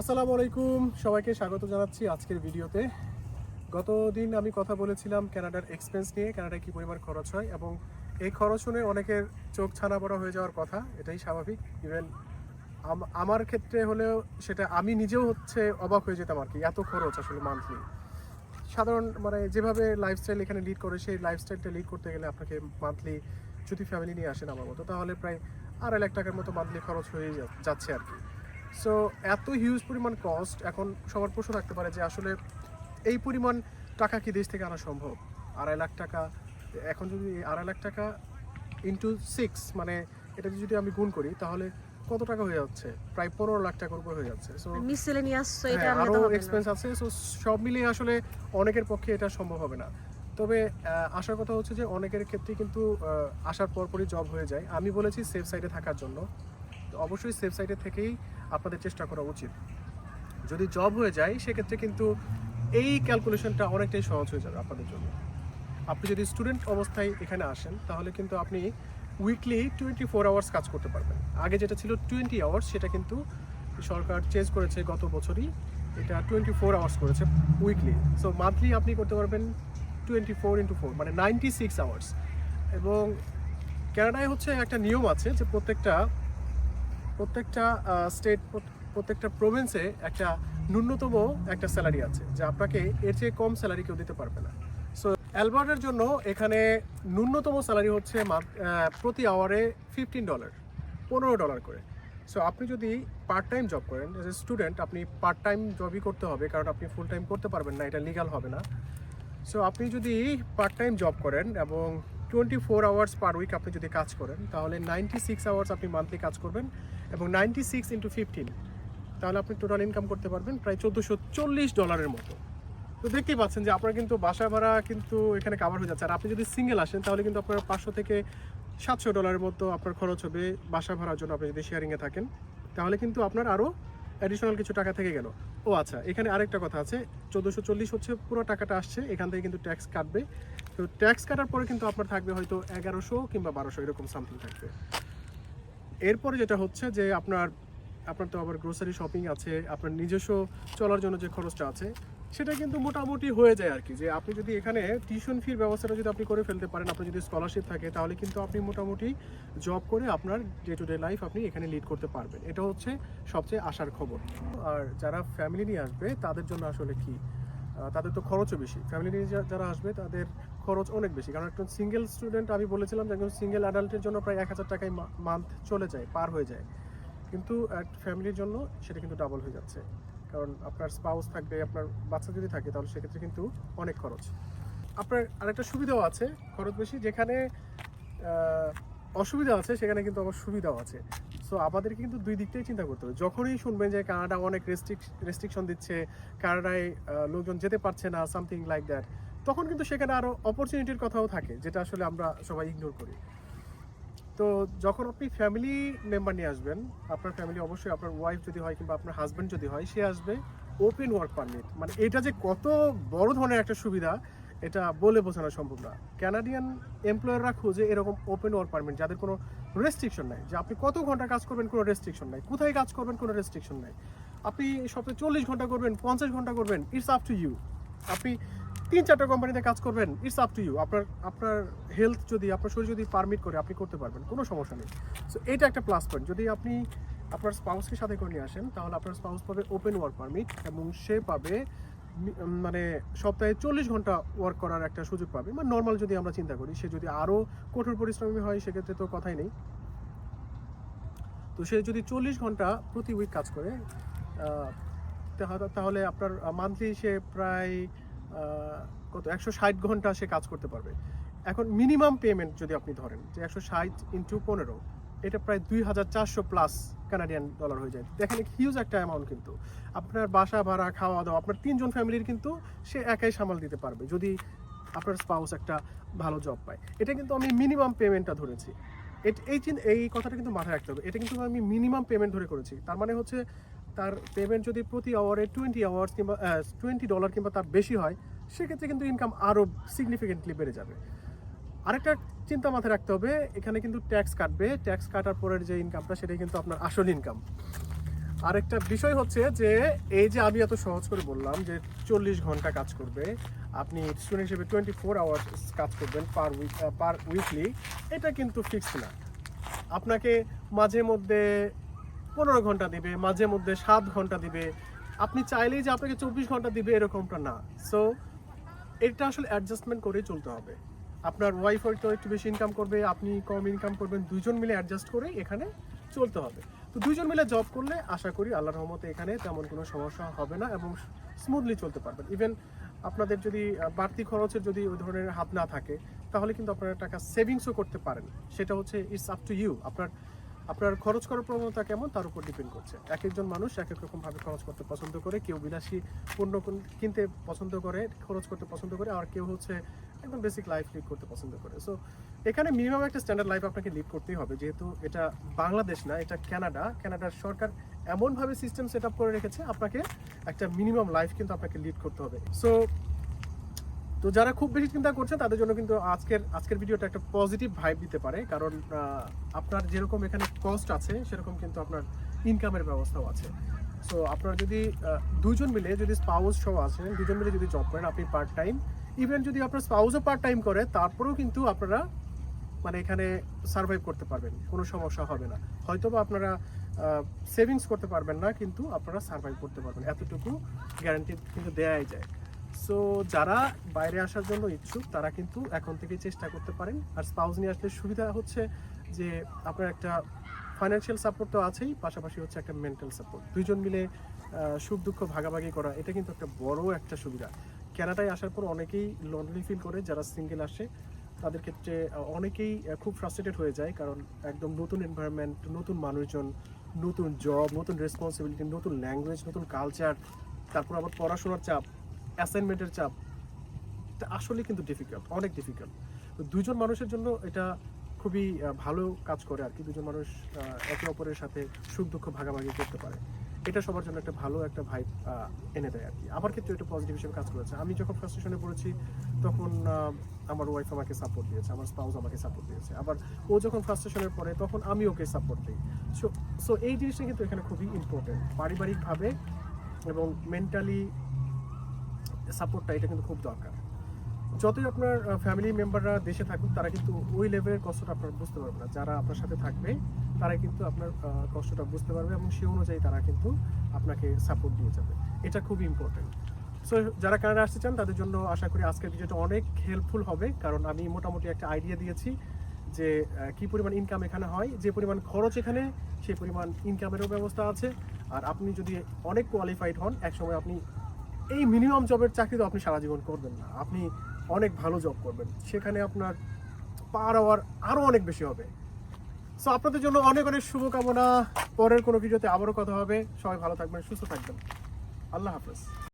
আসসালামু আলাইকুম। সবাইকে স্বাগত জানাচ্ছি আজকের ভিডিওতে। গত দিন আমি কথা বলেছিলাম কানাডার এক্সপেন্স নিয়ে কানাডায় কী পরিমাণ খরচ হয় এবং এই খরচ শুনে অনেকের চোখ ছানা বড় হয়ে যাওয়ার কথা, এটাই স্বাভাবিক। ইভেন আমার ক্ষেত্রে হলেও সেটা আমি নিজেও হচ্ছে অবাক হয়ে যেতাম আর কি, এত খরচ আসলে মান্থলি সাধারণ মানে যেভাবে লাইফস্টাইল এখানে লিড করে, সেই লাইফস্টাইলটা লিড করতে গেলে আপনাকে মান্থলি যদি ফ্যামিলি নিয়ে আসেন আমার মতো, তাহলে প্রায় আড়াই লাখ টাকার মতো মান্থলি খরচ হয়ে যাচ্ছে আর কি। সো এত হিউজ পরিমাণ কস্ট এখন সবার প্রশ্ন থাকতে পারে যে আসলে এই পরিমাণ টাকা কি দেশ থেকে আনা সম্ভব? আড়াই লাখ টাকা এখন যদি আড়াই লাখ টাকা ইন্টু সিক্স মানে এটা যদি আমি গুণ করি তাহলে কত টাকা হয়ে যাচ্ছে? প্রায় পনেরো লাখ টাকার উপর হয়ে যাচ্ছে। সো মিসেলেনিয়াস তো এটা আনলে আরও তো হবে না। এক্সপেন্স আছে সো সব মিলিয়ে আসলে অনেকের পক্ষে এটা সম্ভব হবে না। তবে আসার কথা হচ্ছে যে অনেকের ক্ষেত্রে কিন্তু আসার পরপরই জব হয়ে যায়। আমি বলেছি সেফ সাইডে থাকার জন্য। অবশ্যই সেফ সাইডে থেকেই আপনাদের চেষ্টা করা উচিত। যদি জব হয়ে যায়, সেক্ষেত্রে কিন্তু এই ক্যালকুলেশনটা অনেকটাই সহজ হয়ে যাবে আপনাদের জন্য। আপনি যদি স্টুডেন্ট অবস্থায় এখানে আসেন, তাহলে কিন্তু আপনি উইকলি টোয়েন্টি ফোর আওয়ার্স কাজ করতে পারবেন। আগে যেটা ছিল টোয়েন্টি আওয়ার্স সেটা কিন্তু সরকার চেঞ্জ করেছে গত বছরই। এটা টোয়েন্টি ফোর আওয়ার্স করেছে উইকলি সো মান্থলি আপনি করতে পারবেন টোয়েন্টি ফোর ইন্টু ফোর মানে নাইনটি সিক্স আওয়ার্স এবং ক্যানাডায় হচ্ছে একটা নিয়ম আছে যে প্রত্যেকটা প্রত্যেকটা স্টেট প্রত্যেকটা প্রভিন্সে একটা ন্যূনতম একটা স্যালারি আছে, যে আপনাকে এর চেয়ে কম স্যালারি কেউ দিতে পারবে না। সো অ্যালবার্টের জন্য এখানে ন্যূনতম স্যালারি হচ্ছে প্রতি আওয়ারে ফিফটিন ডলার পনেরো ডলার করে। সো আপনি যদি পার্ট টাইম জব করেন এজ এ স্টুডেন্ট আপনি পার্ট টাইম জবই করতে হবে, কারণ আপনি ফুল টাইম করতে পারবেন না, এটা লিগাল হবে না। সো আপনি যদি পার্ট টাইম জব করেন এবং twenty four hours per week আপনি যদি কাজ করেন, তাহলে নাইনটি সিক্স আওয়ার্স আপনি মান্থলি কাজ করবেন এবং নাইনটি সিক্স ইন্টু ফিফটিন তাহলে আপনি টোটাল ইনকাম করতে পারবেন প্রায় চোদ্দোশো চল্লিশ ডলারের মতো। তো দেখতেই পাচ্ছেন যে আপনার কিন্তু বাসা ভাড়া কিন্তু এখানে কাভার হয়ে যাচ্ছে। আর আপনি যদি সিঙ্গেল আসেন, তাহলে কিন্তু আপনার পাঁচশো থেকে সাতশো ডলারের মতো আপনার খরচ হবে বাসা ভাড়ার জন্য আপনি যদি শেয়ারিংয়ে থাকেন। তাহলে কিন্তু আপনার আরও অ্যাডিশনাল কিছু টাকা থেকে গেল। ও আচ্ছা এখানে আরেকটা কথা আছে, চোদ্দোশো চল্লিশ হচ্ছে, পুরো টাকাটা আসছে, এখান থেকে কিন্তু ট্যাক্স কাটবে। তো ট্যাক্স কাটার পরে কিন্তু আপনার থাকবে হয়তো এগারোশো কিংবা বারোশো, এরকম সামথিং থাকবে। এরপরে যেটা হচ্ছে যে আপনার আপনার তো আবার গ্রোসারি শপিং আছে, আপনার নিজস্ব চলার জন্য যে খরচটা আছে সেটা কিন্তু মোটামুটি হয়ে যায় আর কি, যে আপনি যদি এখানে টিউশন ফির ব্যবস্থাটা যদি আপনি করে ফেলতে পারেন, আপনার যদি স্কলারশিপ থাকে, তাহলে কিন্তু আপনি মোটামুটি জব করে আপনার ডে টু ডে লাইফ আপনি এখানে লিড করতে পারবেন। এটা হচ্ছে সবচেয়ে আশার খবর। আর যারা ফ্যামিলি নিয়ে আসবে, তাদের জন্য আসলে কি? তাদের তো খরচও বেশি। ফ্যামিলি নিয়ে যারা আসবে, তাদের খরচ অনেক বেশি। কারণ একজন সিঙ্গেল স্টুডেন্ট আমি বলেছিলাম যে একজন সিঙ্গেল অ্যাডাল্টের জন্য প্রায় এক হাজার টাকায় মান্থ চলে যায়, পার হয়ে যায়। কিন্তু এক ফ্যামিলির জন্য সেটা কিন্তু ডাবল হয়ে যাচ্ছে। কারণ আপনার স্পাউস থাকবে, আপনার বাচ্চা যদি থাকে, তাহলে সেক্ষেত্রে কিন্তু অনেক খরচ। আপনার আরেকটা সুবিধাও আছে, খরচ বেশি, যেখানে অসুবিধা আছে, সেখানে কিন্তু আবার সুবিধাও আছে। সো আমাদেরকে কিন্তু দুই দিকটাই চিন্তা করতে হবে। যখনই শুনবেন যে কানাডা অনেক রেস্ট্রিক রেস্ট্রিকশন দিচ্ছে, কানাডায় লোকজন যেতে পারছে না সামথিং লাইক দ্যাট তখন কিন্তু সেখানে আরও অপরচুনিটির কথাও থাকে, যেটা আসলে আমরা সবাই ইগনোর করি। তো যখন আপনি ফ্যামিলি মেম্বার নিয়ে আসবেন, আপনার ফ্যামিলি অবশ্যই আপনার ওয়াইফ যদি হয় কিংবা আপনার হাজব্যান্ড যদি হয়, সে আসবে ওপেন ওয়ার্ক পারমিট মানে এটা যে কত বড় ধরনের একটা সুবিধা, এটা বলে বোঝানো সম্ভব না। ক্যানাডিয়ান এমপ্লয়াররা খুঁজে এরকম ওপেন ওয়ার্ক পারমিট যাদের কোনো রেস্ট্রিকশন নাই। যে আপনি কত ঘণ্টা কাজ করবেন, কোনো রেস্ট্রিকশন নাই। কোথায় কাজ করবেন, কোনো রেস্ট্রিকশন নাই। আপনি সপ্তাহে চল্লিশ ঘণ্টা করবেন, পঞ্চাশ ঘণ্টা করবেন ইটস আপ টু ইউ আপনি তিন চারটা কোম্পানিতে কাজ করবেন ইটস আপ টু ইউ আপনার আপনার হেলথ যদি, আপনার শরীর যদি পারমিট করে, আপনি করতে পারবেন, কোনো সমস্যা নেই। সো এটা একটা প্লাস পয়েন্ট যদি আপনি আপনার স্পাউসকে সাথে করে নিয়ে আসেন, তাহলে আপনার স্পাউস পাবে ওপেন ওয়ার্ক পারমিট এবং সে পাবে মানে সপ্তাহে চল্লিশ ঘণ্টা ওয়ার্ক করার একটা সুযোগ পাবে। মানে নর্মাল যদি আমরা চিন্তা করি, সে যদি আরও কঠোর পরিশ্রমী হয়, সেক্ষেত্রে তো কথাই নেই। তো সে যদি চল্লিশ ঘণ্টা প্রতি উইক কাজ করে তাহলে- আপনার মান্থলি সে প্রায় কত, একশো ষাট ঘণ্টা সে কাজ করতে পারবে। এখন মিনিমাম পেমেন্ট যদি আপনি ধরেন যে একশো ষাট ইন্টু পনেরো, এটা প্রায় দুই হাজার চারশো প্লাস কানাডিয়ান ডলার হয়ে যায়। দেখেন হিউজ একটা অ্যামাউন্ট কিন্তু। আপনার বাসা ভাড়া খাওয়া দাওয়া আপনার তিনজন ফ্যামিলির কিন্তু সে একাই সামাল দিতে পারবে যদি আপনার স্পাউস একটা ভালো জব পায়। এটা কিন্তু আমি মিনিমাম পেমেন্টটা ধরেছি। এই এই কথাটা কিন্তু মাথায় রাখতে হবে। এটা কিন্তু আমি মিনিমাম পেমেন্ট ধরে করেছি। তার মানে হচ্ছে তার পেমেন্ট যদি প্রতি আওয়ারে টোয়েন্টি আওয়ার্স কিংবা টোয়েন্টি ডলার কিংবা তার বেশি হয়, সেক্ষেত্রে কিন্তু ইনকাম আরও সিগনিফিকেন্টলি বেড়ে যাবে। আরেকটা চিন্তা মাথায় রাখতে হবে, এখানে কিন্তু ট্যাক্স কাটবে। ট্যাক্স কাটার পরের যে ইনকামটা সেটাই কিন্তু আপনার আসল ইনকাম আরেকটা বিষয় হচ্ছে যে, এই যে আমি এত সহজ করে বললাম যে চল্লিশ ঘণ্টা কাজ করবে, আপনি স্টুডেন্ট হিসেবে টোয়েন্টি ফোর আওয়ার্স কাজ করবেন পার উইক পার উইকলি এটা কিন্তু ফিক্সড না। আপনাকে মাঝে মধ্যে পনেরো ঘণ্টা দিবে, মাঝে মধ্যে সাত ঘণ্টা দিবে। আপনি চাইলেই যে আপনাকে চব্বিশ ঘণ্টা দিবে এরকমটা না। সো এটা আসলে অ্যাডজাস্টমেন্ট করে চলতে হবে। আপনার ওয়াইফ হয়তো একটু বেশি ইনকাম করবে, আপনি কম ইনকাম করবেন দুজন মিলে অ্যাডজাস্ট করে এখানে চলতে হবে। তো দুজন মিলে জব করলে আশা করি আল্লাহর রহমতে এখানে তেমন কোনো সমস্যা হবে না এবং স্মুথলি চলতে পারবেন। ইভেন আপনাদের যদি বাড়তি খরচের যদি ওই ধরনের হাত না থাকে, তাহলে কিন্তু আপনারা টাকা সেভিংসও করতে পারেন। সেটা হচ্ছে ইটস আপ টু ইউ আপনার আপনার খরচ করার প্রবণতা কেমন তার উপর ডিপেন্ড করছে। এক একজন মানুষ এক এক রকম ভাবে খরচ করতে পছন্দ করে, কেউ বিলাসী পণ্য কোন- কিনতে পছন্দ করে, খরচ করতে পছন্দ করে, আর কেউ হচ্ছে একদম বেসিক লাইফ লিড করতে পছন্দ করে। সো এখানে মিনিমাম একটা স্ট্যান্ডার্ড লাইফ আপনাকে লিড করতেই হবে, যেহেতু এটা বাংলাদেশ না, এটা কানাডা কানাডার সরকার এমনভাবে সিস্টেম সেট আপ করে রেখেছে, আপনাকে একটা মিনিমাম লাইফ কিন্তু আপনাকে লিড করতে হবে। সো তো যারা খুব বেশি চিন্তা করছে তাদের জন্য কিন্তু আজকের আজকের ভিডিওটা একটা পজিটিভ ভাইব দিতে পারে, কারণ আপনার যেরকম এখানে কস্ট আছে, সেরকম কিন্তু আপনার ইনকামের ব্যবস্থাও আছে। সো আপনারা যদি দুজন মিলে যদি স্পাউস সহ আছেন দুজন মিলে যদি জব করেন, আপনি পার্ট টাইম ইভেন যদি আপনার স্পাউসও পার্ট টাইম করে, তারপরেও কিন্তু আপনারা মানে এখানে সার্ভাইভ করতে পারবেন, কোনো সমস্যা হবে না। হয়তো বা আপনারা সেভিংস করতে পারবেন না, কিন্তু আপনারা সার্ভাইভ করতে পারবেন। এতটুকু গ্যারান্টি কিন্তু দেয়াই যায়। সো যারা বাইরে আসার জন্য ইচ্ছুক, তারা কিন্তু এখন থেকে চেষ্টা করতে পারেন। আর স্পাউস নিয়ে আসলে সুবিধা হচ্ছে যে আপনার একটা ফাইন্যান্সিয়াল সাপোর্ট তো আছেই, পাশাপাশি হচ্ছে একটা মেন্টাল সাপোর্ট দুইজন মিলে সুখ দুঃখ ভাগাভাগি করা, এটা কিন্তু একটা বড় একটা সুবিধা। কানাডায় আসার পর অনেকেই লনলি ফিল করে, যারা সিঙ্গেল আসে, তাদের ক্ষেত্রে অনেকেই খুব ফ্রাস্ট্রেটেড হয়ে যায়, কারণ একদম নতুন এনভায়রনমেন্ট নতুন মানুষজন, নতুন জব নতুন রেসপন্সিবিলিটি নতুন ল্যাঙ্গুয়েজ নতুন কালচার তারপর আবার পড়াশোনার চাপ অ্যাসাইনমেন্টের চাপ। আসলে কিন্তু ডিফিকাল্ট অনেক ডিফিকাল্ট দুজন মানুষের জন্য এটা খুবই ভালো কাজ করে আর কি। দুজন মানুষ একে অপরের সাথে সুখ দুঃখ ভাগাভাগি করতে পারে। এটা সবার জন্য একটা ভালো একটা ভাইব এনে দেয় আর কি। আমার ক্ষেত্রে এটা পজিটিভ হিসেবে কাজ করেছে। আমি যখন ফ্রাস্ট্রেশনে পড়েছি, তখন আমার ওয়াইফ আমাকে সাপোর্ট দিয়েছে, আমার স্পাউস আমাকে সাপোর্ট দিয়েছে। আবার ও যখন ফ্রাস্ট্রেশনের পড়ে, তখন আমি ওকে সাপোর্ট দিই। সো সো এই জিনিসটা কিন্তু এখানে খুবই ইম্পর্টেন্ট পারিবারিকভাবে এবং মেন্টালি সাপোর্টটা এটা কিন্তু খুব দরকার। যতই আপনার ফ্যামিলি মেম্বাররা দেশে থাকুক, তারা কিন্তু ওই লেভেলের কষ্টটা আপনার বুঝতে পারবে না। যারা আপনার সাথে থাকবে, তারা কিন্তু আপনার কষ্টটা বুঝতে পারবে এবং সে অনুযায়ী তারা কিন্তু আপনাকে সাপোর্ট দিয়ে যাবে। এটা খুবই ইম্পর্টেন্ট সো যারা কানাডা আসতে চান, তাদের জন্য আশা করি আজকের ভিডিওটা অনেক হেল্পফুল হবে। কারণ আমি মোটামুটি একটা আইডিয়া দিয়েছি যে কি পরিমাণ ইনকাম এখানে হয়, যে পরিমাণ খরচ এখানে, সেই পরিমাণ ইনকামেরও ব্যবস্থা আছে। আর আপনি যদি অনেক কোয়ালিফাইড হন, একসময় আপনি এই মিনিমাম জবের চাকরি তো আপনি সারা জীবন করবেন না। আপনি অনেক ভালো জব করবেন। সেখানে আপনার পার আওয়ার আরও অনেক বেশি হবে। সো আপনাদের জন্য অনেক অনেক শুভকামনা। পরের কোনো ভিডিওতে আবারও কথা হবে। সবাই ভালো থাকবেন, সুস্থ থাকবেন। আল্লাহ হাফেজ।